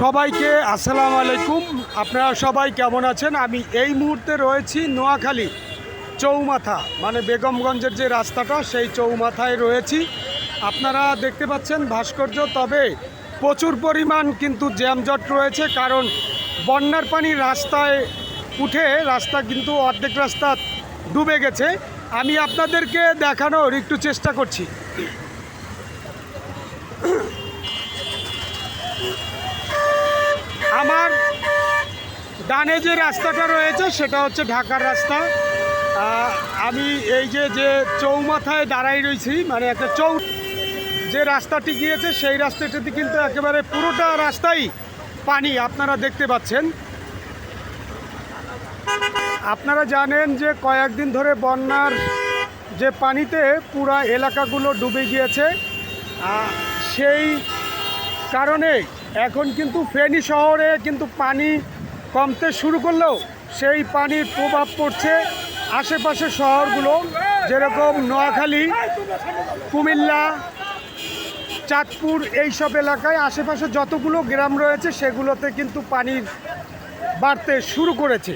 সবাইকে আসসালামু আলাইকুম। আপনারা সবাই কেমন আছেন? আমি এই মুহূর্তে রয়েছি নোয়াখালী চৌমাথা মানে বেগমগঞ্জের যে রাস্তাটা, সেই চৌমাথায় রয়েছি। আপনারা দেখতে পাচ্ছেন ভাস্কর্য, তবে প্রচুর পরিমাণ কিন্তু জ্যামজট রয়েছে, কারণ বন্যার পানি রাস্তায় উঠে রাস্তা কিন্তু অর্ধেক রাস্তা ডুবে গেছে। আমি আপনাদেরকে দেখানোর একটু চেষ্টা করছি। আমার ডানে যে রাস্তাটা রয়েছে, সেটা হচ্ছে ঢাকার রাস্তা। আমি এই যে যে চৌমাথায় দাঁড়াই রয়েছি মানে একটা চৌ যে রাস্তাটি গিয়েছে, সেই রাস্তাটিতে কিন্তু একেবারে পুরোটা রাস্তাই পানি, আপনারা দেখতে পাচ্ছেন। আপনারা জানেন যে কয়েকদিন ধরে বন্যার যে পানিতে পুরা এলাকাগুলো ডুবে গিয়েছে। সেই কারণে এখন কিন্তু ফেনী শহরে কিন্তু পানি কমতে শুরু করলেও সেই পানির প্রভাব পড়ছে আশেপাশের শহরগুলো, যেরকম নোয়াখালী, কুমিল্লা, চাঁদপুর, এইসব এলাকায় আশেপাশে যতগুলো গ্রাম রয়েছে সেগুলোতে কিন্তু পানির বাড়তে শুরু করেছে।